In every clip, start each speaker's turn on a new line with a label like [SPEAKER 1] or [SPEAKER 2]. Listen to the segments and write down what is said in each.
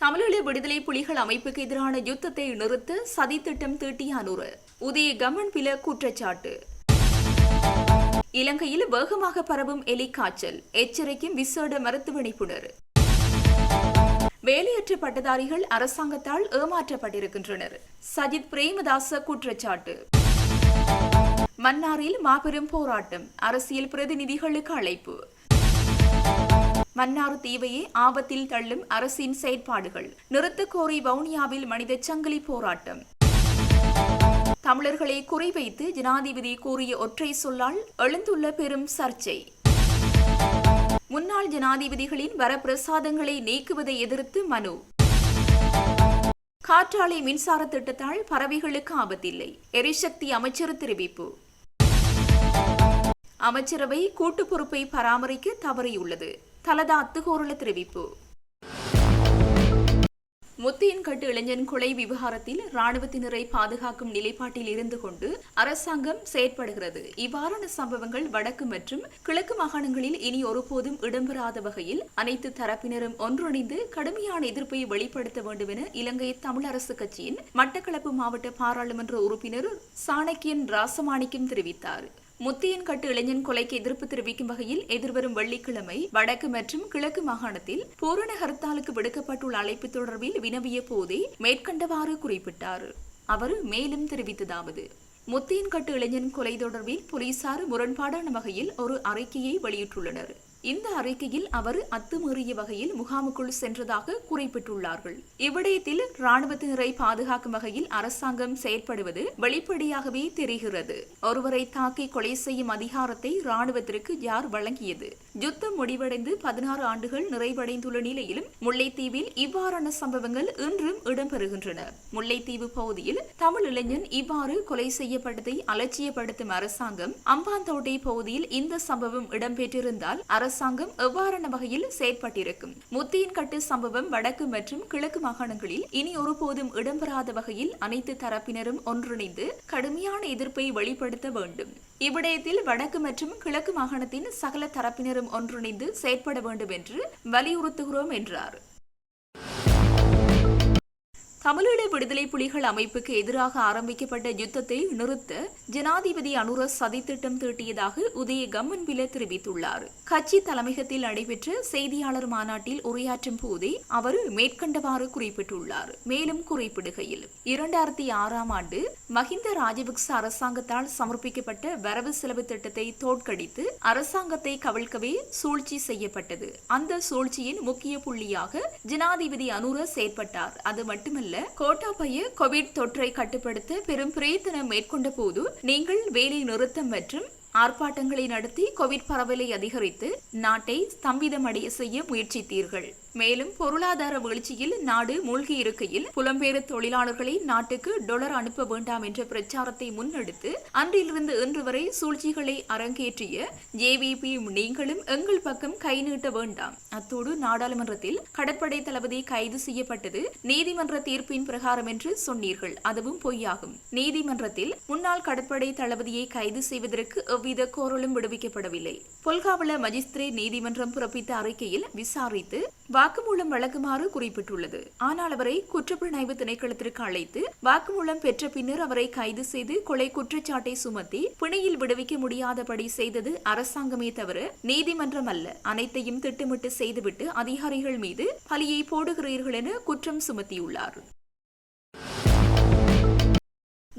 [SPEAKER 1] தமிழீழ விடுதலை புலிகள் அமைப்புக்கு எதிரான யுத்தத்தை நிறுத்த சதித்திட்டம் தீட்டிய அனுர உதய கமன் பில குற்றச்சாட்டு. இலங்கையில் வேகமாக பரவும் எலி காய்ச்சல் எச்சரிக்கும் விசேட மருத்துவ நிபுணர். வேலையற்ற பட்டதாரிகள் அரசாங்கத்தால் ஏமாற்றப்பட்டிருக்கின்றனர். சஜித் பிரேமதாச குற்றச்சாட்டு. மன்னாரில் மாபெரும் போராட்டம். அரசியல் பிரதிநிதிகளுக்கு அழைப்பு. மன்னார் தீவையே ஆபத்தில் தள்ளும் அரசின் செயற்பாடுகள். நிறுத்தக் கோரி வவுனியாவில் மனித சங்கிலி போராட்டம். தமிழர்களை குறிவைத்து ஜனாதிபதி கூறிய ஒற்றை சொல்லால் எழுந்துள்ள பெரும் சர்ச்சை. முன்னாள் ஜனாதிபதிகளின் வரப்பிரசாதங்களை நீக்குவதை எதிர்த்து மனு. காற்றாலை மின்சார திட்டத்தால் பறவைகளுக்கு ஆபத்தில்லை. எரிசக்தி அமைச்சர் தெரிவிப்பு. அமைச்சரவை கூட்டு பொறுப்பை பராமரிக்க தவறியுள்ளது. தலதா அத்துகோருள தெரிவிப்பு. முத்தியன்கட்டு இளைஞன் கொலை விவகாரத்தில் ராணுவத்தினரை பாதுகாக்கும் நிலைப்பாட்டில் இருந்து கொண்டு அரசாங்கம் செயற்படுகிறது. இவ்வாறான சம்பவங்கள் வடக்கு மற்றும் கிழக்கு மாகாணங்களில் இனி ஒருபோதும் இடம்பெறாத வகையில் அனைத்து தரப்பினரும் ஒன்றிணைந்து கடுமையான எதிர்ப்பை வெளிப்படுத்த வேண்டும் என இலங்கை தமிழரசு கட்சியின் மட்டக்களப்பு மாவட்ட பாராளுமன்ற உறுப்பினர் சாணக்கியன் ராசமாணிக்கம் தெரிவித்தார். முத்தியன்கட்டு இளைஞன் கொலைக்கு எதிர்ப்பு தெரிவிக்கும் வகையில் எதிர்வரும் வெள்ளிக்கிழமை வடக்கு மற்றும் கிழக்கு மாகாணத்தில் பூரண ஹர்த்தாலுக்கு விடுக்கப்பட்டுள்ள அழைப்பு தொடர்பில் வினவிய போதே மேற்கண்டவாறு குறிப்பிட்டார். அவர் மேலும் தெரிவித்ததாவது முத்தியன்கட்டு இளைஞன் கொலை தொடர்பில் போலீசார் முரண்பாடான வகையில் ஒரு அறிக்கையை வெளியிட்டுள்ளனர். இந்த அறிக்கையில் அவர் அத்துமீறிய வகையில் முகாமுக்குள் சென்றதாக குறிப்பிட்டுள்ளார்கள். இவ்விடயத்தில் ராணுவத்தினரை பாதுகாக்கும் வகையில் அரசாங்கம் செயற்படுவது வெளிப்படையாகவே தெரிகிறது. ஒருவரை தாக்கி கொலை செய்யும் அதிகாரத்தை ராணுவத்திற்கு யார் வழங்கியது? யுத்தம் முடிவடைந்து பதினாறு ஆண்டுகள் நிறைவடைந்துள்ள நிலையிலும் முல்லைத்தீவில் இவ்வாறான சம்பவங்கள் இன்றும் இடம்பெறுகின்றன. முல்லைத்தீவு பகுதியில் தமிழ் இளைஞன் இவ்வாறு கொலை செய்யப்பட்டதை அலட்சியப்படுத்தும் அரசாங்கம் அம்பாந்தோட்டை பகுதியில் இந்த சம்பவம் இடம்பெற்றிருந்தால் அரசாங்கம் எவ்வாறான வகையில் செயற்பட்டிருக்கும்? முத்தியின் கட்டு சம்பவம் வடக்கு மற்றும் கிழக்கு மாகாணங்களில் இனி ஒருபோதும் இடம்பெறாத வகையில் அனைத்து தரப்பினரும் ஒன்றிணைந்து கடுமையான எதிர்ப்பை வெளிப்படுத்த வேண்டும். இவ்விடயத்தில் வடக்கு மற்றும் கிழக்கு மாகாணத்தின் சகல தரப்பினரும் ஒன்றிணைந்து செயற்பட வேண்டும் என்று வலியுறுத்துகிறோம் என்றார். தமிழீழ விடுதலை புலிகள் அமைப்புக்கு எதிராக ஆரம்பிக்கப்பட்ட யுத்தத்தை நிறுத்த ஜனாதிபதி அனுர சதித்திட்டம் தீட்டியதாக உதய கம்மன்பில தெரிவித்துள்ளார். கட்சி தலைமையகத்தில் நடைபெற்ற செய்தியாளர் மாநாட்டில் உரையாற்றும் போதே அவர் மேற்கண்டவாறு குறிப்பிட்டுள்ளார். மேலும் குறிப்பிடுகையில் இரண்டாயிரத்தி ஆறாம் ஆண்டு மஹிந்த ராஜபக்ச அரசாங்கத்தால் சமர்ப்பிக்கப்பட்ட வரவு செலவு திட்டத்தை தோற்கடித்து அரசாங்கத்தை கவிழ்க்கவே சூழ்ச்சி செய்யப்பட்டது. அந்த சூழ்ச்சியின் முக்கிய புள்ளியாக ஜனாதிபதி அனுர செயற்பட்டார். அது மட்டுமல்ல கோட்டாபய கோவிட் தொற்றை கட்டுப்படுத்த பெரும் பிரயத்தனம் மேற்கொண்ட போது நீங்கள் வேலை நிறுத்தம் மற்றும் ஆர்ப்பாட்டங்களை நடத்தி கோவிட் பரவலை அதிகரித்து நாட்டை ஸ்தம்பிதமடைய செய்ய முயற்சித்தீர்கள். மேலும் பொருளாதார வீழ்ச்சியில் நாடு மூழ்கி இருக்கையில் புலம்பெயர் தொழிலாளர்களை நாட்டுக்கு டொலர் அனுப்ப வேண்டாம் என்ற பிரச்சாரத்தை முன்னெடுத்து அன்றிலிருந்து இன்று வரை சூழ்ச்சிகளை அரங்கேற்றிய ஜேவிபி நீங்களும் எங்கள் பக்கம் கை நீட்ட வேண்டாம். அத்தோடு நாடாளுமன்றத்தில் கடற்படை தளபதி கைது செய்யப்பட்டது நீதிமன்ற தீர்ப்பின் பிரகாரம் என்று சொன்னீர்கள். அதுவும் பொய்யாகும். நீதிமன்றத்தில் முன்னாள் கடற்படை தளபதியை கைது செய்வதற்கு எவ்வித கோரலும் விடுவிக்கப்படவில்லை. பொல்காவல மஜிஸ்திரேட் நீதிமன்றம் பிறப்பித்த அறிக்கையில் விசாரித்து வாக்குமூலம் வழங்குமாறு குறிப்பிட்டுள்ளது. ஆனால் அவரை குற்றப்புலனாய்வு திணைக்களத்திற்கு அழைத்து வாக்குமூலம் பெற்ற பின்னர் அவரை கைது செய்து கொலை குற்றச்சாட்டை சுமத்தி பிணையில் விடுவிக்க முடியாதபடி செய்தது அரசாங்கமே தவிர நீதிமன்றம் அல்ல. அனைத்தையும் திட்டமிட்டு செய்துவிட்டு அதிகாரிகள் மீது பலியை போடுகிறீர்கள் என குற்றம் சுமத்தியுள்ளார்.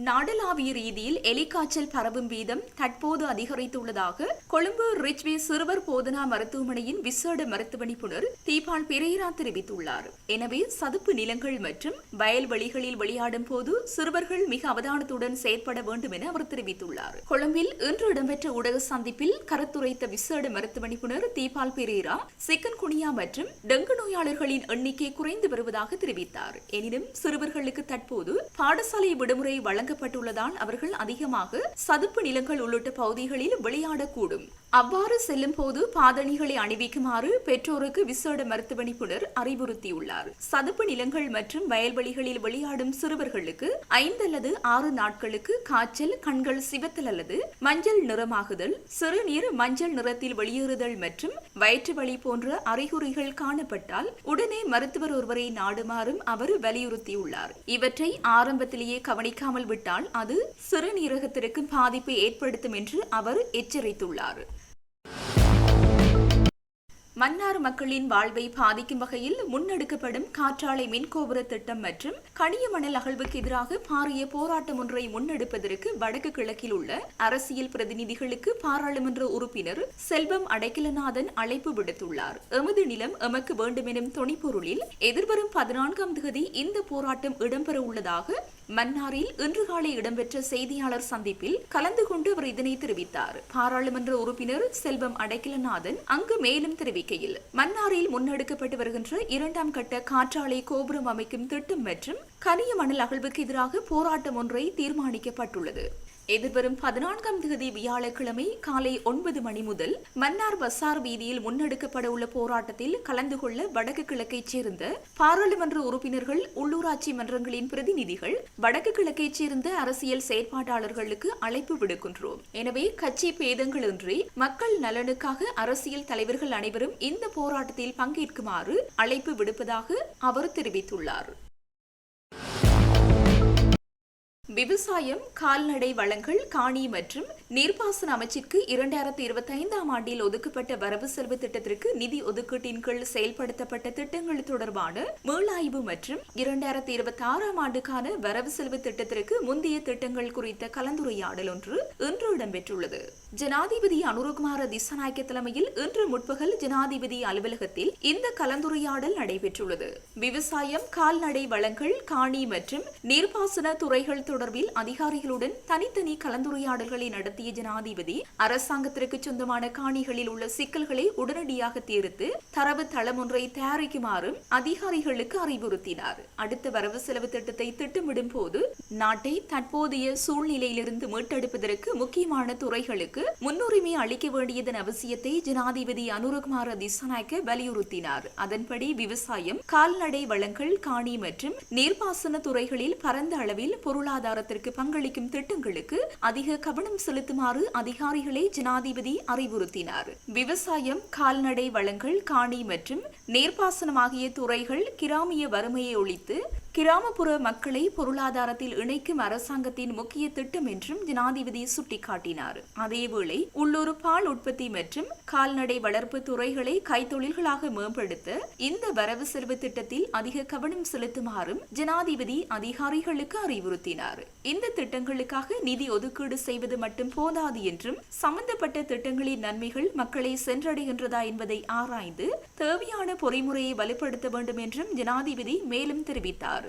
[SPEAKER 1] நாடளாவிய ரீதியில் எலிக்காய்ச்சல் பரவும் வீதம் தற்போது அதிகரித்துள்ளதாக கொழும்பு ரிச்வே சிறுவர் போதனா மருத்துவமனையின் விசேட மருத்துவ நிபுணர் தீபால் பெரேரா தெரிவித்துள்ளார். எனவே சதுப்பு நிலங்கள் மற்றும் வயல்வெளிகளில் விளையாடும் போது சிறுவர்கள் மிக அவதானத்துடன் செயற்பட வேண்டும் என அவர் தெரிவித்துள்ளார். கொழும்பில் இன்று இடம்பெற்ற ஊடக சந்திப்பில் கருத்துரைத்த விசேட மருத்துவ நிபுணர் தீபால் பெரேரா சிக்கன் குனியா மற்றும் டெங்கு நோயாளர்களின் எண்ணிக்கை குறைந்து வருவதாக தெரிவித்தார். எனினும் சிறுவர்களுக்கு தற்போது பாடசாலை விடுமுறை வழங்க வழங்கப்பட்டுள்ளதால் அவர்கள் அதிகமாக சதுப்பு நிலங்கள் உள்ளிட்ட பகுதிகளில் விளையாடக்கூடும். அவ்வாறு செல்லும் போது பாதணிகளை அணிவிக்குமாறு பெற்றோருக்கு விசேட மருத்துவ நிபுணர் அறிவுறுத்தியுள்ளார். சதுப்பு நிலங்கள் மற்றும் வயல்வெளிகளில் விளையாடும் சிறுவர்களுக்கு ஐந்து அல்லது ஆறு நாட்களுக்கு காய்ச்சல் கண்கள் சிவத்தல் அல்லது மஞ்சள் நிறமாகுதல் சிறுநீர் மஞ்சள் நிறத்தில் வெளியேறுதல் மற்றும் வயிற்று வலி போன்ற அறிகுறிகள் காணப்பட்டால் உடனே மருத்துவர் ஒருவரை நாடுமாறும் அவர் வலியுறுத்தியுள்ளார். இவற்றை ஆரம்பத்திலேயே கவனிக்காமல் விட்டால் அது சிறுநீரகத்திற்கு பாதிப்பை ஏற்படுத்தும் என்று அவர் எச்சரித்துள்ளார். மன்னார் மக்களின் வாழ்வை பாதிக்கும் வகையில் முன்னெடுக்கப்படும் காற்றாலை மின்கோபுர திட்டம் மற்றும் கனிய மணல் அகழ்வுக்கு எதிராக பாரிய போராட்டம் ஒன்றை முன்னெடுப்பதற்கு வடக்கு கிழக்கில் உள்ள அரசியல் பிரதிநிதிகளுக்கு பாராளுமன்ற உறுப்பினர் செல்வம் அடைக்கலநாதன் அழைப்பு விடுத்துள்ளார். எமது நிலம் எமக்கு வேண்டுமெனும் துணிப்பொருளில் எதிர்வரும் பதினான்காம் தேதி இந்த போராட்டம் இடம்பெற உள்ளதாக மன்னாரில் இன்று காலை இடம்பெற்ற செய்தியாளர் சந்திப்பில் கலந்து கொண்டு அவர் இதனை தெரிவித்தார். பாராளுமன்ற உறுப்பினர் செல்வம் அடைக்கலநாதன் அங்கு மேலும் தெரிவிக்கையில் மன்னாரில் முன்னெடுக்கப்பட்டு வருகின்ற இரண்டாம் கட்ட காற்றாலை கோபுரம் அமைக்கும் திட்டம் மற்றும் கனிய மணல் அகழ்வுக்கு எதிராக போராட்டம் ஒன்றை தீர்மானிக்கப்பட்டுள்ளது. எதிர்வரும் பதினான்காம் தேதி வியாழக்கிழமை காலை ஒன்பது மணி முதல் மன்னார் பசார் வீதியில் முன்னெடுக்கப்பட உள்ள போராட்டத்தில் கலந்து கொள்ள வடக்கு கிழக்கைச் சேர்ந்த பாராளுமன்ற உறுப்பினர்கள் உள்ளூராட்சி மன்றங்களின் பிரதிநிதிகள் வடக்கு கிழக்கைச் சேர்ந்த அரசியல் செயற்பாட்டாளர்களுக்கு அழைப்பு விடுக்கின்றோம். எனவே கட்சி பேதங்களின்றி மக்கள் நலனுக்காக அரசியல் தலைவர்கள் அனைவரும் இந்த போராட்டத்தில் பங்கேற்குமாறு அழைப்பு விடுப்பதாக அவர் தெரிவித்துள்ளார். விவசாயம் கால்நடை வளங்கள் காணி மற்றும் நீர்ப்பாசன அமைச்சிற்கு இரண்டாயிரத்தி இருபத்தி ஐந்தாம் ஆண்டில் ஒதுக்கப்பட்ட வரவு செலவு திட்டத்திற்கு நிதி ஒதுக்கீட்டின் கீழ் செயல்படுத்தப்பட்ட திட்டங்கள் தொடர்பான மீளாய்வு மற்றும் இரண்டாயிரத்தி இருபத்தி ஆறாம் ஆண்டுக்கான வரவு செலவு திட்டத்திற்கு முந்தைய திட்டங்கள் குறித்த கலந்துரையாடல் ஒன்று இன்று இடம்பெற்றுள்ளது. ஜனாதிபதி அனுரகுமார திசநாயக்க தலைமையில் இன்று முற்பகல் ஜனாதிபதி அலுவலகத்தில் இந்த கலந்துரையாடல் நடைபெற்றுள்ளது. விவசாயம் கால்நடை வளங்கள் காணி மற்றும் நீர்ப்பாசன துறைகள் தொடர்பில் அதிகாரிகளுடன் தனித்தனி கலந்துரையாடல்களை நடத்திய ஜனாதிபதி அரசாங்கத்திற்கு சொந்தமான காணிகளில் உள்ள சிக்கல்களை உடனடியாக தீர்த்து தரவு தளம் ஒன்றை தயாரிக்குமாறும் அதிகாரிகளுக்கு அறிவுறுத்தினார். அடுத்த வரவு செலவு திட்டத்தை திட்டமிடும் போது நாட்டை தற்போதைய சூழ்நிலையிலிருந்து மீட்டெடுப்பதற்கு முக்கியமான துறைகளுக்கு முன்னுரிமை அளிக்க வேண்டியதன் அவசியத்தை ஜனாதிபதி அனுரகுமார திசாநாயக்க வலியுறுத்தினார். அதன்படி விவசாயம் கால்நடை வளங்கள் காணி மற்றும் நீர்ப்பாசன துறைகளில் பரந்த அளவில் பொருளாதார பொருளாதாரத்திற்கு பங்களிக்கும் திட்டங்களுக்கு அதிக கவனம் செலுத்துமாறு அதிகாரிகளை ஜனாதிபதி அறிவுறுத்தினார். விவசாயம் கால்நடை வளங்கள் காணி மற்றும் நேர்பாசனம் ஆகிய துறைகள் கிராமிய வறுமையை ஒழித்து கிராமப்புற மக்களை பொருளாதாரத்தில் இணைக்கும் அரசாங்கத்தின் முக்கிய திட்டம் என்றும் ஜனாதிபதி சுட்டிக்காட்டினார். அதேவேளை உள்ளூர் பால் உற்பத்தி மற்றும் கால்நடை வளர்ப்பு துறைகளை கைத்தொழில்களாக மேம்படுத்த இந்த வரவு செலவு திட்டத்தில் அதிக கவனம் செலுத்துமாறும் ஜனாதிபதி அதிகாரிகளுக்கு அறிவுறுத்தினார். இந்த திட்டங்களுக்காக நிதி ஒதுக்கீடு செய்வது மட்டும் போதாது என்றும் சம்பந்தப்பட்ட திட்டங்களின் நன்மைகள் மக்களை சென்றடைகின்றதா என்பதை ஆராய்ந்து தேவையான பொறிமுறையை வலுப்படுத்த வேண்டும் என்றும் ஜனாதிபதி மேலும் தெரிவித்தார்.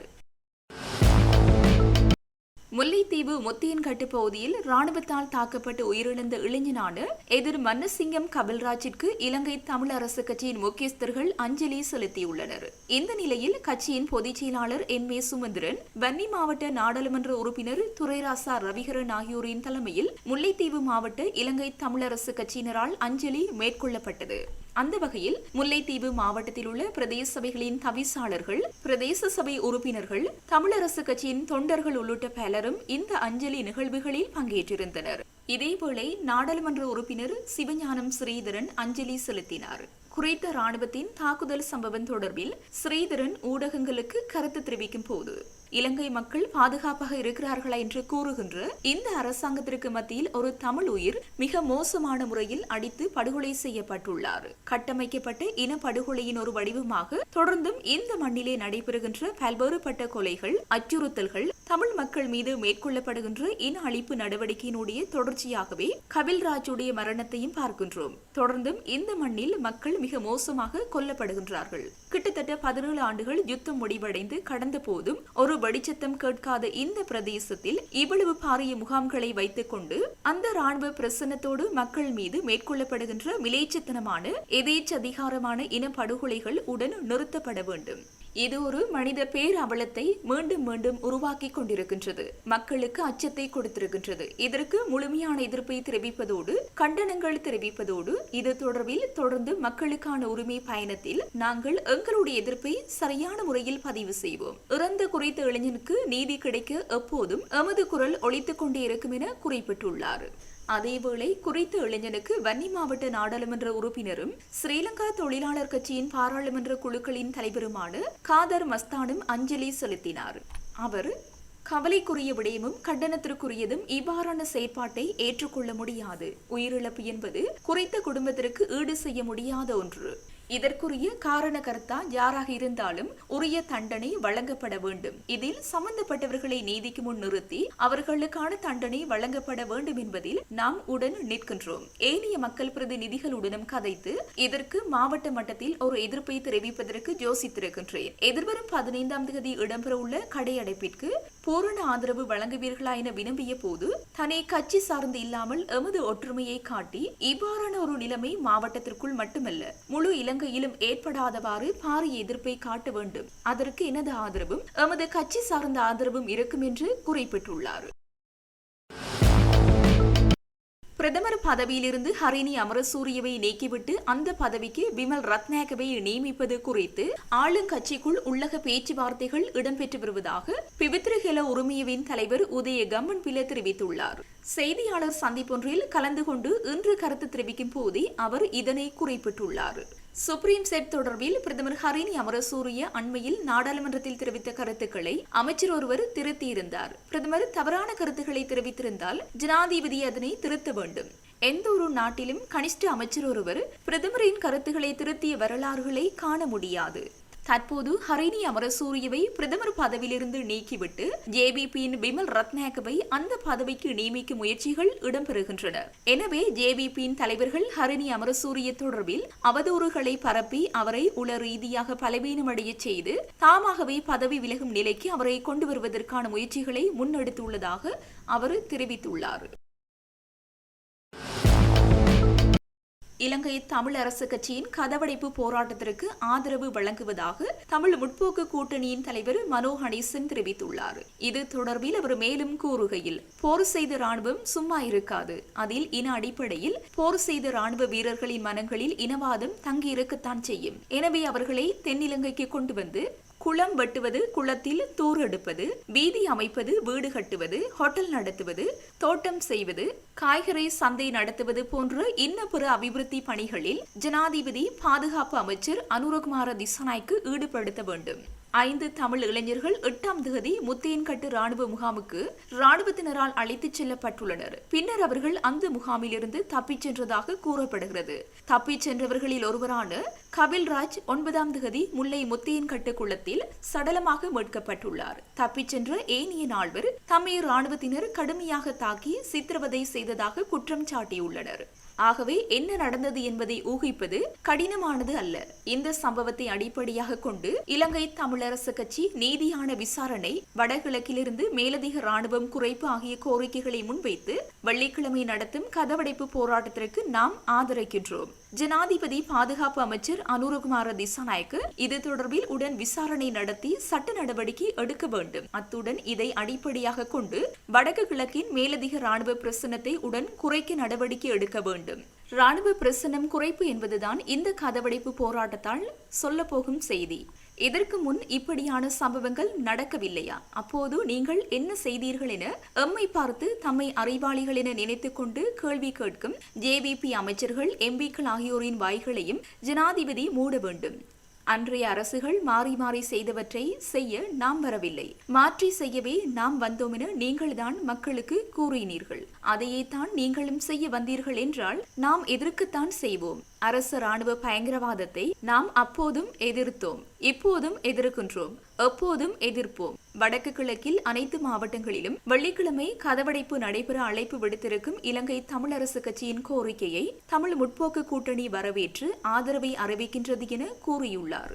[SPEAKER 1] முல்லைத்தீவு முத்தியன்கட்டு பகுதியில் ராணுவத்தால் தாக்கப்பட்டு உயிரிழந்த இளைஞனான எதிர் மன்னசிங்கம் கபில்ராஜிற்கு இலங்கை தமிழ் அரசு கட்சியின் முக்கியஸ்தர்கள் அஞ்சலி செலுத்தியுள்ளனர். இந்த நிலையில் கட்சியின் பொதுச் செயலாளர் என் மே சுமந்திரன் வன்னி மாவட்ட நாடாளுமன்ற உறுப்பினர் துரைராசா ரவிகரன் ஆகியோரின் தலைமையில் முல்லைத்தீவு மாவட்ட இலங்கை தமிழரசு கட்சியினரால் அஞ்சலி மேற்கொள்ளப்பட்டது. அந்த வகையில் முல்லைத்தீவு மாவட்டத்தில் உள்ள பிரதேச சபைகளின் தவிசாளர்கள் பிரதேச சபை உறுப்பினர்கள் தமிழரசு கட்சியின் தொண்டர்கள் உள்ளிட்ட பலரும் இந்த அஞ்சலி நிகழ்வுகளில் பங்கேற்றிருந்தனர். இதேவேளை நாடாளுமன்ற உறுப்பினர் சிவஞானம் ஸ்ரீதரன் அஞ்சலி செலுத்தினார். குறித்த ராணுவத்தின் தாக்குதல் சம்பவம் தொடர்பில் ஸ்ரீதரன் ஊடகங்களுக்கு கருத்து தெரிவிக்கும் போது இலங்கை மக்கள் பாதுகாப்பாக இருக்கிறார்களா என்று கூறுகின்ற இந்த அரசாங்கத்திற்கு மத்தியில் ஒரு தமிழ் உயிர் மிக மோசமான முறையில் அடித்து படுகொலை செய்யப்பட்டுள்ளார். கட்டமைக்கப்பட்ட இன படுகொலையின் ஒரு வடிவமாக தொடர்ந்தும் இந்த மண்ணிலே நடைபெறுகின்ற பல்வேறுபட்ட கொலைகள் அச்சுறுத்தல்கள் தமிழ் மக்கள் மீது மேற்கொள்ளப்படுகின்ற இன அழிப்பு நடவடிக்கையினுடைய தொடர்ச்சியாகவே கபில்ராஜுடைய மரணத்தையும் பார்க்கின்றோம். தொடர்ந்தும் இந்த மண்ணில் மக்கள் மிக மோசமாக கொல்லப்படுகின்றார்கள். கிட்டத்தட்ட பதினேழு ஆண்டுகள் யுத்தம் முடிவடைந்து கடந்த போதும் ஒரு வெடிச்சத்தம் கேட்காத இந்த பிரதேசத்தில் இவ்வளவு பாரிய முகாம்களை வைத்துக் கொண்டு அந்த ராணுவ பிரசன்னத்தோடு மக்கள் மீது மேற்கொள்ளப்படுகின்ற மிலேச்சத்தனமான எதேச்சதிகாரமான இன படுகொலைகள் உடன் நிறுத்தப்பட வேண்டும். இது ஒரு மனித பேரவலத்தை மீண்டும் மீண்டும் உருவாக்கி கொண்டிருக்கின்றது. மக்களுக்கு அச்சத்தை கொடுத்திருக்கின்றது. இதற்கு முழுமையான எதிர்ப்பை தெரிவிப்பதோடு கண்டனங்கள் தெரிவிப்பதோடு இது தொடர்பில் தொடர்ந்து மக்களுக்கான உரிமை பயணத்தில் நாங்கள் எங்களுடைய எதிர்ப்பை சரியான முறையில் பதிவு செய்வோம். இறந்த குறித்த இளைஞனுக்கு நீதி கிடைக்க எப்போதும் எமது குரல் ஒழித்துக் கொண்டே இருக்கும் என குறிப்பிட்டுள்ளார். அதேவேளை குறித்த இளைஞனுக்கு வன்னி மாவட்ட நாடாளுமன்ற உறுப்பினரும் ஸ்ரீலங்கா தொழிலாளர் கட்சியின் பாராளுமன்ற குழுக்களின் தலைவருமான காதர் மஸ்தானும் அஞ்சலி செலுத்தினார். அவர் கவலைக்குரிய விடயமும் கண்டனத்திற்குரியதும் இவ்வாறான செயற்பாட்டை ஏற்றுக்கொள்ள முடியாது. உயிரிழப்பு என்பது குறித்த குடும்பத்திற்கு ஈடு செய்ய முடியாத ஒன்று. இதற்குரிய காரணகர்த்தா யாராக இருந்தாலும் உரிய தண்டனை வழங்கப்பட வேண்டும். இதில் சம்பந்தப்பட்டவர்களை நீதிக்கு முன் நிறுத்தி அவர்களுக்கான தண்டனை வழங்கப்பட வேண்டும் என்பதில் நாம் உடன் நிற்கின்றோம். ஏனைய மக்கள் பிரதிநிதிகளுடனும் கதைத்து இதற்கு மாவட்ட மட்டத்தில் ஒரு எதிர்ப்பை தெரிவிப்பதற்கு யோசித்திருக்கின்றேன். எதிர்வரும் பதினைந்தாம் தேதி இடம்பெறவுள்ள கடையடைப்பிற்கு பூரண ஆதரவு வழங்குவீர்களா என வினம்பிய போது தன்னை கட்சி சார்ந்து இல்லாமல் எமது ஒற்றுமையை காட்டி இவ்வாறான ஒரு நிலைமை மாவட்டத்திற்குள் மட்டுமல்ல முழு இலங்கையிலும் ஏற்படாதவாறு பாரிய எதிர்ப்பை காட்ட வேண்டும். அதற்கு எனது ஆதரவும் எமது கட்சி சார்ந்த ஆதரவும் இருக்கும் என்று குறிப்பிட்டுள்ளார். பிரதமர் பதவியிலிருந்து ஹரிணி அமரசூரியவை நீக்கிவிட்டு அந்த பதவிக்கு விமல் ரத்நாயகவை நியமிப்பது குறித்து ஆளுங்கட்சிக்குள் உள்ளக பேச்சுவார்த்தைகள் இடம்பெற்று வருவதாக பிவித்ரஹெல உரிமையவின் தலைவர் உதய கம்மன் பிள்ளை தெரிவித்துள்ளார். செய்தியாளர் சந்திப்பொன்றில் கலந்து கொண்டு இன்று கருத்து தெரிவிக்கும் போதே அவர் இதனை குறிப்பிட்டுள்ளார். சுப்ரீம் செட் தொடர்பில் பிரதமர் ஹரிணி அமரசூரிய அண்மையில் நாடாளுமன்றத்தில் தெரிவித்த கருத்துக்களை அமைச்சர் ஒருவர் திருத்தியிருந்தார். பிரதமர் தவறான கருத்துக்களை தெரிவித்திருந்தால் ஜனாதிபதி அதனை திருத்த வேண்டும். எந்த ஒரு நாட்டிலும் கனிஷ்ட அமைச்சர் ஒருவர் பிரதமரின் கருத்துக்களை திருத்திய வரலாறுகளை காண முடியாது. தற்போது ஹரிணி அமரசூரியவை பிரதமர் பதவியிலிருந்து நீக்கிவிட்டு ஜேபிபியின் விமல் ரத்நாயகவை அந்த பதவிக்கு நியமிக்கும் முயற்சிகள் இடம்பெறுகின்றன. எனவே ஜேபிபியின் தலைவர்கள் ஹரிணி அமரசூரிய தொடர்பில் அவதூறுகளை பரப்பி அவரை உள ரீதியாக பலவீனமடைய செய்து தாமாகவே பதவி விலகும் நிலைக்கு அவரை கொண்டு வருவதற்கான முயற்சிகளை முன்னெடுத்துள்ளதாக அவர் தெரிவித்துள்ளார். இலங்கை தமிழ் அரசு கட்சியின் கதவடைப்பு போராட்டத்திற்கு ஆதரவு வழங்குவதாக தமிழ் முற்போக்கு கூட்டணியின் தலைவர் மனோ ஹனீசன் தெரிவித்துள்ளார். இது தொடர்பில் அவர் மேலும் கூறுகையில் போர் செய்த ராணுவம் சும்மா இருக்காது. அதில் இன அடிப்படையில் போர் செய்த ராணுவ வீரர்களின் மனங்களில் இனவாதம் தங்கியிருக்கத்தான் செய்யும். எனவே அவர்களை தென்னிலங்கைக்கு கொண்டு வந்து குளம் வெட்டுவது குளத்தில் தூர் எடுப்பது வீதி அமைப்பது வீடு கட்டுவது ஹோட்டல் நடத்துவது தோட்டம் செய்வது காய்கறி சந்தை நடத்துவது போன்ற இன்ன பிற அபிவிருத்தி பணிகளில் ஜனாதிபதி பாதுகாப்பு அமைச்சர் அனுரகுமார திசநாய்க்கு ஈடுபடுத்த வேண்டும். ஐந்து தமிழ் இளைஞர்கள் எட்டாம் தேதி முத்தையன்கட்டு ராணுவ முகாமுக்கு ராணுவத்தினரால் அழைத்துச் செல்லப்பட்டுள்ளனர். பின்னர் அவர்கள் அந்த முகாமிலிருந்து தப்பிச் சென்றதாக கூறப்படுகிறது. தப்பிச் சென்றவர்களில் ஒருவரான கபில்ராஜ் ஒன்பதாம் தேதி முல்லை முத்தையன்கட்டு குளத்தில் சடலமாக மீட்கப்பட்டுள்ளார். தப்பிச் சென்ற ஏனைய நால்வர் தம்மை ராணுவத்தினர் கடுமையாக தாக்கி சித்திரவதை செய்ததாக குற்றம் சாட்டியுள்ளனர். ஆகவே என்ன நடந்தது என்பதை ஊகிப்பது கடினமானது அல்ல. இந்த சம்பவத்தை அடிப்படையாக கொண்டு இலங்கை தமிழரசு கட்சி நீதியான விசாரணை வடகிழக்கிலிருந்து மேலதிக ராணுவம் குறைப்பு ஆகிய கோரிக்கைகளை முன்வைத்து வெள்ளிக்கிழமை நடத்தும் கதவடைப்பு போராட்டத்திற்கு நாம் ஆதரிக்கின்றோம். ஜனாதிபதி பாதுகாப்பு அமைச்சர் அனுரகுமார திசாநாயக்கு இது தொடர்பில் உடன் விசாரணை நடத்தி சட்ட நடவடிக்கை எடுக்க வேண்டும். அத்துடன் இதை அடிப்படையாக கொண்டு வடக்கு கிழக்கின் மேலதிக ராணுவ பிரசனத்தை உடன் குறைக்க நடவடிக்கை எடுக்க வேண்டும். ராணுவ பிரசனம் குறைப்பு என்பதுதான் இந்த கதவடைப்பு போராட்டத்தால் சொல்லப்போகும் செய்தி. இதற்கு முன் இப்படியான சம்பவங்கள் நடக்கவில்லையா? அப்போது நீங்கள் என்ன செய்தீர்கள் என எம்மை பார்த்து தம்மை அறிவாளிகள் என நினைத்துக் கொண்டு கேள்வி கேட்கும் ஜேவிபி அமைச்சர்கள் எம்பிக்கள் ஆகியோரின் வாய்களையும் ஜனாதிபதி மூட வேண்டும். அன்றைய அரசுகள் மாறி மாறி செய்தவற்றை செய்ய நாம் வரவில்லை. மாற்றி செய்யவே நாம் வந்தோம் என நீங்கள்தான் மக்களுக்கு கூறினீர்கள். அதையே தான் நீங்களும் செய்ய வந்தீர்கள் என்றால் நாம் எதிர்க்கத்தான் செய்வோம்? அரச ராணுவ பயங்கரவாதத்தை நாம் அப்போதும் எதிர்த்தோம் இப்போதும் எதிர்க்கின்றோம் எப்போதும் எதிர்ப்போம். வடக்கு கிழக்கில் அனைத்து மாவட்டங்களிலும் வெள்ளிக்கிழமை கதவடைப்பு நடைபெற அழைப்பு விடுத்திருக்கும் இலங்கை தமிழரசு கட்சியின் கோரிக்கையை தமிழ் முற்போக்கு கூட்டணி வரவேற்று ஆதரவை அறிவிக்கின்றது என கூறியுள்ளார்.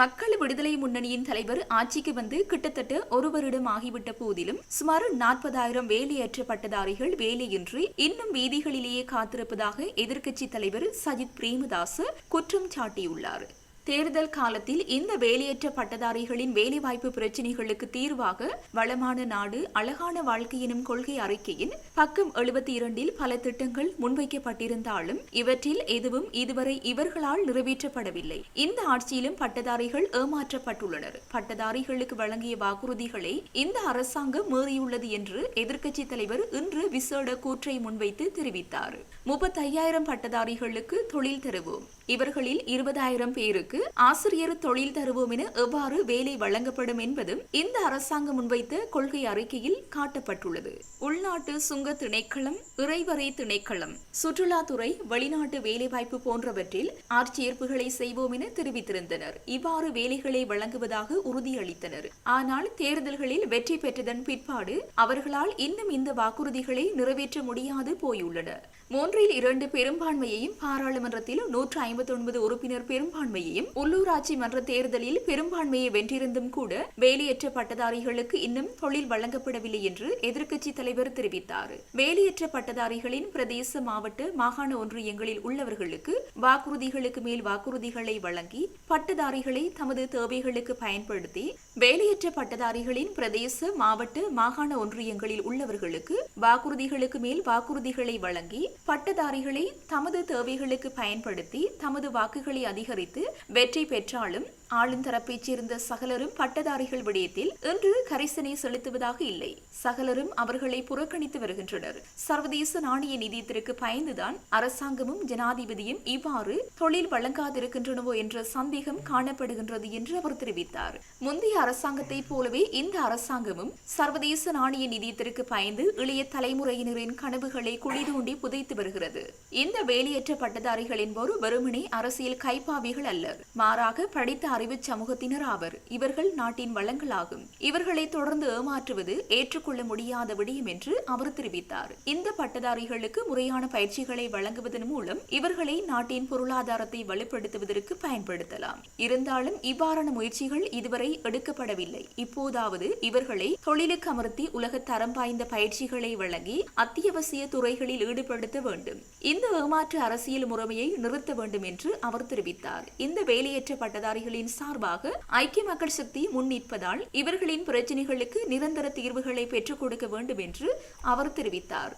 [SPEAKER 1] மக்கள் விடுதலை முன்னணியின் தலைவர் ஆட்சிக்கு வந்து கிட்டத்தட்ட ஒரு வருடம் ஆகிவிட்ட போதிலும் சுமார் நாற்பதாயிரம் வேலையற்ற பட்டதாரிகள் வேலையின்றி இன்னும் வீதிகளிலேயே காத்திருப்பதாக எதிர்க்கட்சி தலைவர் சஜித் பிரேமதாசு குற்றம் சாட்டியுள்ளார். தேர்தல் காலத்தில் இந்த வேலையற்ற பட்டதாரிகளின் வேலைவாய்ப்பு பிரச்சினைகளுக்கு தீர்வாக வளமான நாடு அழகான வாழ்க்கை எனும் கொள்கை அறிக்கையின் பக்கம் எழுபத்தி இரண்டில் பல திட்டங்கள் முன்வைக்கப்பட்டிருந்தாலும் இவற்றில் எதுவும் இதுவரை இவர்களால் நிறைவேற்றப்படவில்லை. இந்த ஆட்சியிலும் பட்டதாரிகள் ஏமாற்றப்பட்டுள்ளனர். பட்டதாரிகளுக்கு வழங்கிய வாக்குறுதிகளை இந்த அரசாங்கம் மீறியுள்ளது என்று எதிர்க்கட்சித் தலைவர் இன்று விசேட கூற்றை முன்வைத்து தெரிவித்தார். முப்பத்தையாயிரம் பட்டதாரிகளுக்கு தொழில் தருவோம். இவர்களில் இருபதாயிரம் பேருக்கு ஆசிரியர் தொழில் தருவோம் என எவ்வாறு வேலை வழங்கப்படும் என்பதும் இந்த அரசாங்கம் முன்வைத்த கொள்கை அறிக்கையில் காட்டப்பட்டுள்ளது. உள்நாட்டு சுங்க திணைக்களம் இறைவரை திணைக்களம் சுற்றுலாத்துறை வெளிநாட்டு வேலைவாய்ப்பு போன்றவற்றில் ஆட்சேர்ப்புகளை செய்வோம் என தெரிவித்திருந்தனர். இவ்வாறு வேலைகளை வழங்குவதாக உறுதியளித்தனர். ஆனால் தேர்தல்களில் வெற்றி பெற்றதன் பிற்பாடு அவர்களால் இன்னும் இந்த வாக்குறுதிகளை நிறைவேற்ற முடியாது போயுள்ளன மூன்றில் இரண்டு பெரும்பான்மையையும் பாராளுமன்றத்தில் நூற்று ஐம்பத்தி ஒன்பது உறுப்பினர் பெரும்பான்மையையும் உள்ளூராட்சி மன்ற தேர்தலில் பெரும்பான்மையை வென்றிருந்தும் கூட வேலையற்ற பட்டதாரிகளுக்கு இன்னும் தொழில் வழங்கப்படவில்லை என்று எதிர்க்கட்சி தலைவர் தெரிவித்தார். வேலையற்ற பட்டதாரிகளின் பிரதேச மாவட்ட மாகாண ஒன்றியங்களில் உள்ளவர்களுக்கு வாக்குறுதிகளுக்கு மேல் வாக்குறுதிகளை வழங்கி பட்டதாரிகளை தமது தேவைகளுக்கு பயன்படுத்தி வேலையற்ற பட்டதாரிகளின் பிரதேச மாவட்ட மாகாண ஒன்றியங்களில் உள்ளவர்களுக்கு வாக்குறுதிகளுக்கு மேல் வாக்குறுதிகளை வழங்கி பட்டதாரிகளை தமது தேவைகளுக்கு பயன்படுத்தி தமது வாக்குகளை அதிகரித்து வெற்றி பெற்றாலும் ஆளுந்தரப்பைச் சேர்ந்த சகலரும் பட்டதாரிகள் விடயத்தில் இன்று கரிசனை செலுத்துவதாக இல்லை. சகலரும் அவர்களை புறக்கணித்து வருகின்றனர். சர்வதேச நாணய நிதியத்திற்கு பயந்துதான் அரசாங்கமும் ஜனாதிபதியும் இவ்வாறு தொழில் வழங்காதிருக்கின்றனவோ என்ற சந்தேகம் காணப்படுகின்றது என்று அவர் தெரிவித்தார். முந்தைய அரசாங்கத்தைப் போலவே இந்த அரசாங்கமும் சர்வதேச நாணய நிதியத்திற்கு பயந்து இளைய தலைமுறையினரின் கனவுகளை குழி தோண்டி புதைத்து வருகிறது. இந்த வேலையற்ற பட்டதாரிகள் என்போர் வெறுமனே அரசியல் கைப்பாவிகள் அல்லர். மாறாக படித்த அறிவு சமூகத்தினர் ஆவர். இவர்கள் நாட்டின் வளங்களாகும். இவர்களை தொடர்ந்து ஏமாற்றுவது ஏற்றுக்கொள்ள முடியாத விடயம் என்று அவர் தெரிவித்தார். இந்த பட்டதாரிகளுக்கு முறையான பயிற்சிகளை வழங்குவதன் மூலம் இவர்களை நாட்டின் பொருளாதாரத்தை வலுப்படுத்துவதற்கு பயன்படுத்தலாம். இருந்தாலும் இவ்வாறான முயற்சிகள் இதுவரை எடுக்கப்படவில்லை. இப்போதாவது இவர்களை தொழிலுக்கு அமர்த்தி உலக தரம் வாய்ந்த பயிற்சிகளை வழங்கி அத்தியாவசிய துறைகளில் ஈடுபடுத்த வேண்டும். இந்த ஏமாற்று அரசியல் முறைமையை நிறுத்த வேண்டும் என்று அவர் தெரிவித்தார். இந்த வேலையற்ற பட்டதாரிகளின் சார்பாக ஐக்கிய மக்கள் சக்தி முன்னிற்பதால் இவர்களின் பிரச்சினைகளுக்கு நிரந்தர தீர்வுகளை பெற்றுக் கொடுக்க வேண்டும் என்று அவர் தெரிவித்தார்.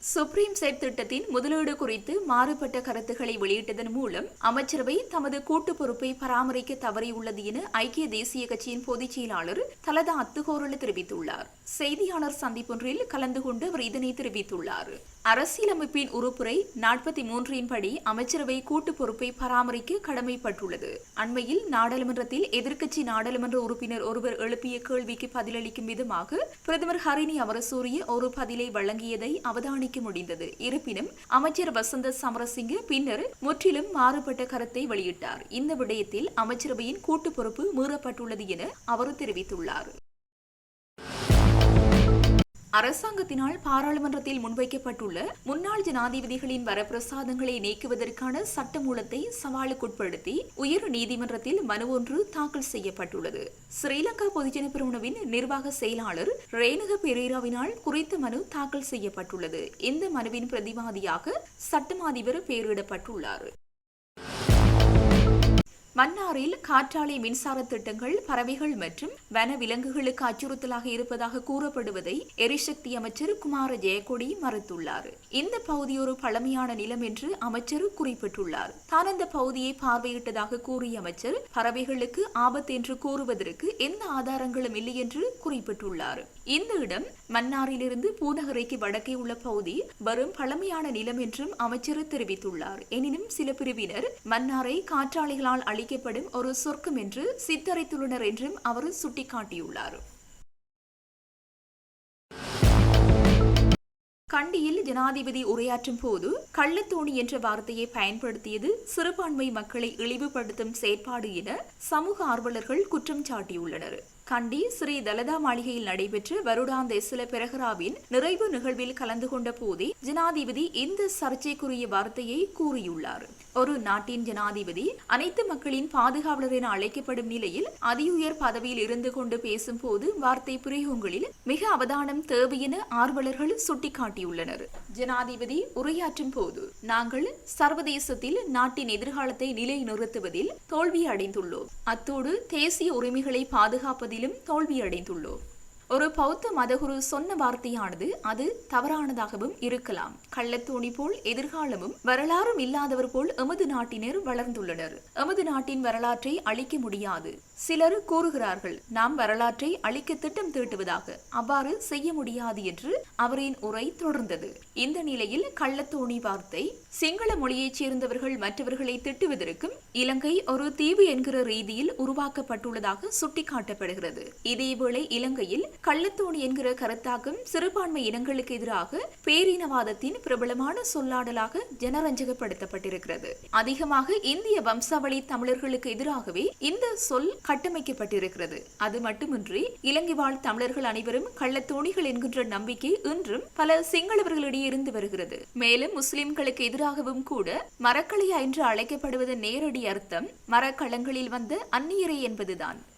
[SPEAKER 1] சுப்ரீம் செட் திட்டத்தின் முதலீடு குறித்து மாறுபட்ட கருத்துக்களை வெளியிட்டதன் மூலம் அமைச்சரவை தமது கூட்டு பொறுப்பை பராமரிக்க தவறியுள்ளது என ஐக்கிய தேசிய கட்சியின் பொதுச் செயலாளர் தலதா அத்துகோரல் தெரிவித்துள்ளார். செய்தியாளர் சந்திப்பொன்றில் கலந்து கொண்டு அவர் இதனை தெரிவித்துள்ளார். அரசியலமைப்பின் உறுப்புரை நாற்பத்தி மூன்றின் படி அமைச்சரவை கூட்டு பொறுப்பை பராமரிக்க கடமைப்பட்டுள்ளது. அண்மையில் நாடாளுமன்றத்தில் எதிர்க்கட்சி நாடாளுமன்ற உறுப்பினர் ஒருவர் எழுப்பிய கேள்விக்கு பதிலளிக்கும் விதமாக பிரதமர் ஹரிணி அமரசூரிய ஒரு பதிலை வழங்கியதை அவதானிக்க முடிந்தது. இருப்பினும் அமைச்சர் வசந்த சமரசிங்க பின்னர் முற்றிலும் மாறுபட்ட கருத்தை வெளியிட்டார். இந்த விடயத்தில் அமைச்சரவையின் கூட்டு பொறுப்பு மீறப்பட்டுள்ளது என அவர் தெரிவித்துள்ளார். அரசாங்கத்தினால் பாராளுமன்றத்தில் முன்வைக்கப்பட்டுள்ள முன்னாள் ஜனாதிபதிகளின் வரப்பிரசாதங்களை நீக்குவதற்கான சட்டமூலத்தை சவாலுக்குட்படுத்தி உயர் நீதிமன்றத்தில் மனு ஒன்று தாக்கல் செய்யப்பட்டுள்ளது. ஸ்ரீலங்கா பொதுஜன பிரிவினவின் நிர்வாக செயலாளர் ரேணுக பெரேராவினால் குறித்த மனு தாக்கல் செய்யப்பட்டுள்ளது. இந்த மனுவின் பிரதிவாதியாக சட்டமாதிபர் பெயரிடப்பட்டுள்ளார். மன்னாரில் காற்றாலை மின்சார திட்டங்கள் பறவைகள் மற்றும் வன விலங்குகளுக்கு அச்சுறுத்தலாக இருப்பதாக கூறப்படுவதை எரிசக்தி அமைச்சர் குமார ஜெயக்கொடி மறுத்துள்ளார். இந்த பகுதி ஒரு பழமையான நிலம் என்று அமைச்சர் குறிப்பிட்டுள்ளார். தான் அந்த பகுதியை பார்வையிட்டதாக கூறிய அமைச்சர் பறவைகளுக்கு ஆபத்து என்று கூறுவதற்கு எந்த ஆதாரங்களும் இல்லை என்று குறிப்பிட்டுள்ளார். இந்த இடம் மன்னாரிலிருந்து பூநகரைக்கு வடக்கே உள்ள பகுதி வரும் பழமையான நிலம் என்றும் அமைச்சர் தெரிவித்துள்ளார். எனினும் சில பிரிவினர் மன்னாரை காற்றாலைகளால் அளிக்கப்படும் ஒரு சொர்க்கம் என்று சித்தரித்துள்ளனர் என்றும் அவர் சுட்டிக்காட்டியுள்ளார். கண்டியில் ஜனாதிபதி உரையாற்றும் போது கள்ளத்தோணி என்ற வார்த்தையை பயன்படுத்தியது சிறுபான்மை மக்களை இழிவுபடுத்தும் செயற்பாடு என சமூக ஆர்வலர்கள் குற்றம் சாட்டியுள்ளனர். கண்டி ஸ்ரீ தலதா மாளிகையில் நடைபெற்ற வருடாந்த சில பெரஹராவின் நிறைவு நிகழ்வில் கலந்து கொண்ட போதே ஜனாதிபதி இந்த சர்ச்சைக்குரிய வார்த்தையை கூறியுள்ளார். ஒரு நாட்டின் ஜனாதிபதி அனைத்து மக்களின் பாதுகாவலர் என அழைக்கப்படும் நிலையில் அதியுயர் பதவியில் இருந்து கொண்டு பேசும் போது வார்த்தை பிரயோகங்களில் மிக அவதானம் தேவை என ஆர்வலர்கள் சுட்டிக்காட்டியுள்ளனர். ஜனாதிபதி உரையாற்றும் போது நாங்கள் சர்வதேசத்தில் நாட்டின் எதிர்காலத்தை நிலைநிறுத்துவதில் தோல்வி அடைந்துள்ளோம் அத்தோடு தேசிய உரிமைகளை பாதுகாப்பதிலும் தோல்வி அடைந்துள்ளோம் ஒரு பௌத்த மதகுரு சொன்ன வார்த்தையானது அது தவறானதாகவும் இருக்கலாம். கள்ளத்தோணி போல் எதிர்காலமும் வரலாறும் இல்லாதவர் போல் எமது நாட்டினர் வளர்ந்துள்ளனர். எமது நாட்டின் வரலாற்றை அழிக்க முடியாது. சிலர் கூறுகிறார்கள் நாம் வரலாற்றை அழிக்க திட்டம் தீட்டுவதாக. அவ்வாறு செய்ய முடியாது என்று அவரின் உரை தொடர்ந்தது. இந்த நிலையில் கள்ளத்தோணி வார்த்தை சிங்கள மொழியைச் சேர்ந்தவர்கள் மற்றவர்களை திட்டுவதற்கும் இலங்கை ஒரு தீவு என்கிற ரீதியில் உருவாக்கப்பட்டுள்ளதாக சுட்டிக்காட்டப்படுகிறது. இதேவேளை இலங்கையில் கள்ளத்தோணி என்கிற கருத்தாக்கம் சிறுபான்மை இனங்களுக்கு எதிராக பேரினவாதத்தின் பிரபலமான சொல்லாடலாக ஜனரஞ்சகப்படுத்தப்பட்டிருக்கிறது. அதிகமாக இந்திய வம்சாவளி தமிழர்களுக்கு எதிராகவே இந்த சொல் கட்டமைக்கப்பட்டிருக்கிறது. அது மட்டுமின்றி இலங்கை வாழ் தமிழர்கள் அனைவரும் கள்ளத்தோணிகள் என்கின்ற நம்பிக்கை இன்றும் பல சிங்களவர்களிடையே இருந்து வருகிறது. மேலும் முஸ்லிம்களுக்கு எதிராகவும் கூட மரக்கலையா என்று அழைக்கப்படுவதன் நேரடி அர்த்தம் மரக்களங்களில் வந்த அந்நியரை என்பதுதான்.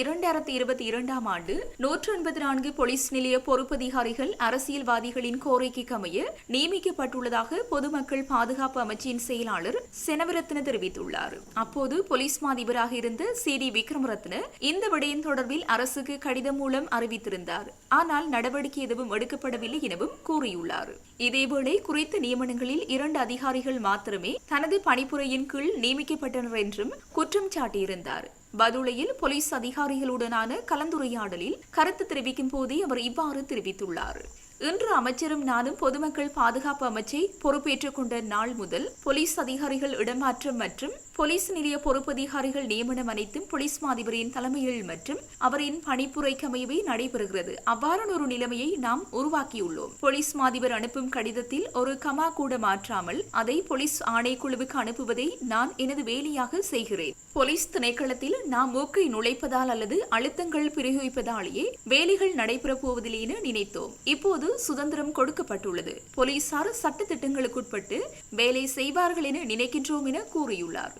[SPEAKER 1] இரண்டாயிரத்தி இருபத்தி இரண்டாம் ஆண்டு நூற்று எண்பத்தி நான்கு போலீஸ் நிலைய பொறுப்பதிகாரிகள் அரசியல்வாதிகளின் கோரிக்கைக்கு அமைய நியமிக்கப்பட்டுள்ளதாக பொதுமக்கள் பாதுகாப்பு அமைச்சின் செயலாளர் செனவரத்ன தெரிவித்துள்ளார். அப்போது போலீஸ் மாதிபராக இருந்த சி டி விக்ரமரத்ன இந்த விடயம் தொடர்பில் அரசுக்கு கடிதம் மூலம் அறிவித்திருந்தார். ஆனால் நடவடிக்கை எதுவும் எடுக்கப்படவில்லை எனவும் கூறியுள்ளார். இதேவேளை குறித்த நியமனங்களில் இரண்டு அதிகாரிகள் மாத்திரமே தனது பணிப்புரையின் கீழ் நியமிக்கப்பட்டனர் என்றும் குற்றம் சாட்டியிருந்தார். பதுளையில் போலீஸ் அதிகாரிகளுடனான கலந்துரையாடலில் கருத்து தெரிவிக்கும் போதே அவர் இவ்வாறு தெரிவித்துள்ளார். இன்று அமைச்சரும் நானும் பொதுமக்கள் பாதுகாப்பு அமைச்சை பொறுப்பேற்றுக் கொண்ட நாள் முதல் போலீஸ் அதிகாரிகள் இடமாற்றம் மற்றும் போலீஸ் நிலைய பொறுப்பதிகாரிகள் நியமனம் அனைத்தும் போலீஸ் மாதிபரின் தலைமையில் மற்றும் அவரின் பணிப்புரைக்கமையவே நடைபெறுகிறது. அவ்வாறான ஒரு நிலைமையை நாம் உருவாக்கியுள்ளோம். போலீஸ் மாதிபர் அனுப்பும் கடிதத்தில் ஒரு கமா கூட மாற்றாமல் அதை போலீஸ் ஆணைக்குழுவுக்கு அனுப்புவதை நான் எனது வேலையாக செய்கிறேன். போலீஸ் திணைக்களத்தில் நாம் மூக்கை நுழைப்பதால் அல்லது அழுத்தங்கள் பிரயோகிப்பதாலேயே வேலைகள் நடைபெறப் போவதில்லை என நினைத்தோம். இப்போது சுதந்திரம் கொடுக்கப்பட்டுள்ளது. போலீசார் சட்ட திட்டங்களுக்குட்பட்டு வேலை செய்வார்கள் என நினைக்கின்றோம் என கூறியுள்ளார்.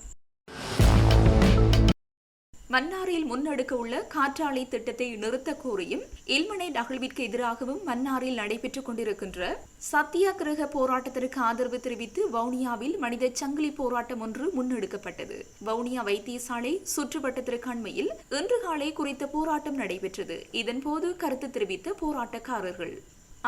[SPEAKER 1] மன்னாரில் முன்னெடுக்க உள்ள காற்றாலை திட்டத்தை நிறுத்த கோரியும் இல்மனை நகழ்விற்கு எதிராகவும் மன்னாரில் நடைபெற்றுக் கொண்டிருக்கின்ற சத்தியாகிரக போராட்டத்திற்கு ஆதரவு தெரிவித்து வவுனியாவில் மனித சங்கிலி போராட்டம் ஒன்று முன்னெடுக்கப்பட்டது. வவுனியா வைத்தியசாலை சுற்றுவட்டத்திற்கு அண்மையில் இன்று காலை குறித்த போராட்டம் நடைபெற்றது. இதன்போது கருத்து தெரிவித்த போராட்டக்காரர்கள்.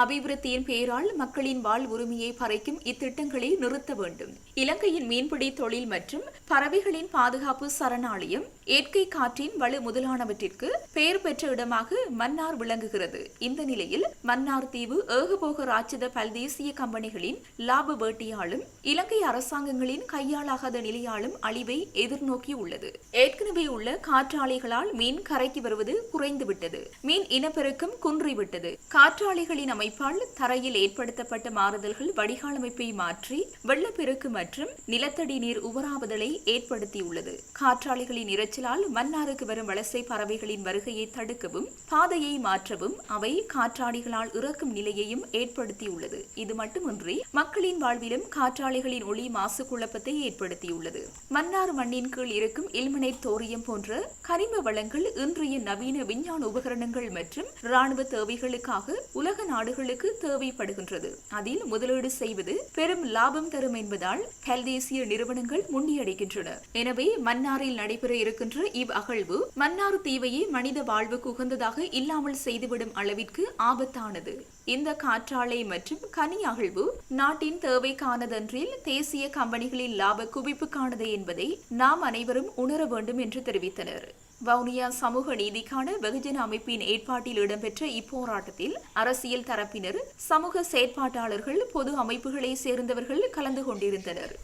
[SPEAKER 1] அபிவிருத்தியின் பெயரால் மக்களின் வாழ் உரிமையை பறைக்கும் இத்திட்டங்களை நிறுத்த வேண்டும். இலங்கையின் மீன்பிடி தொழில் மற்றும் பறவைகளின் பாதுகாப்பு சரணாலயம் இயற்கை காற்றின் வலு முதலானவற்றிற்கு பெயர் பெற்ற இடமாக மன்னார் விளங்குகிறது. இந்த நிலையில் மன்னார் தீவு ஏகபோக ராட்சத பல்தேசிய கம்பெனிகளின் லாப வேட்டியாலும் இலங்கை அரசாங்கங்களின் கையாளாகாத நிலையாலும் அழிவை எதிர்நோக்கி உள்ளது. ஏற்கனவே உள்ள காற்றாலைகளால் மீன் கரைக்கு வருவது குறைந்துவிட்டது. மீன் இனப்பெருக்கம் குன்றிவிட்டது. காற்றாலைகளின் அமைப்பால் தரையில் ஏற்படுத்தப்பட்ட மாறுதல்கள் வடிகால் அமைப்பை மாற்றி வெள்ளப்பெருக்கு மற்றும் நிலத்தடி நீர் உவராவதலை ஏற்படுத்தியுள்ளது. காற்றாலைகளின் இரைச்சலால் மன்னாருக்கு வரும் வலசை பறவைகளின் வருகையை தடுக்கவும் பாதையை மாற்றவும் அவை காற்றாடிகளால் இறக்கும் நிலையையும் ஏற்படுத்தியுள்ளது. இது மட்டுமின்றி மக்களின் வாழ்விலும் காற்றாலைகளின் ஒளி மாசு குழப்பத்தை ஏற்படுத்தியுள்ளது. மன்னார் மண்ணின் கீழ் இருக்கும் இல்மனைட் தோரியம் போன்ற கரிம வளங்கள் இன்றைய நவீன விஞ்ஞான உபகரணங்கள் மற்றும் ராணுவ தேவைகளுக்காக உலக நாடுகள் அவர்களுக்கு தேவைப்படுகின்றது. அதில் முதலீடு செய்வது பெரும் லாபம் தரும் என்பதால் கல்தேசிய நிறுவனங்கள் முன்னியடைகின்றன எனவே மன்னாரில் நடைபெற இருக்கின்ற இவ் அகழ்வு மன்னார் தீவையே மனித வாழ்வுக்கு உகந்ததாக இல்லாமல் செய்துவிடும் அளவிற்கு ஆபத்தானது. இந்த காற்றாலை மற்றும் கனி அகழ்வு நாட்டின் தேவைக்கானதன்றில் தேசிய கம்பெனிகளின் லாப குவிப்புக்கானது என்பதை நாம் அனைவரும் உணர வேண்டும் என்று தெரிவித்தனர். வவுனியா சமூக நீதிக்கான வெகுஜன அமைப்பின் ஏற்பாட்டில் இடம்பெற்ற இப்போராட்டத்தில் அரசியல் தரப்பினர் சமூக செயற்பாட்டாளர்கள் பொது அமைப்புகளை சேர்ந்தவர்கள் கலந்து கொண்டிருந்தனர்.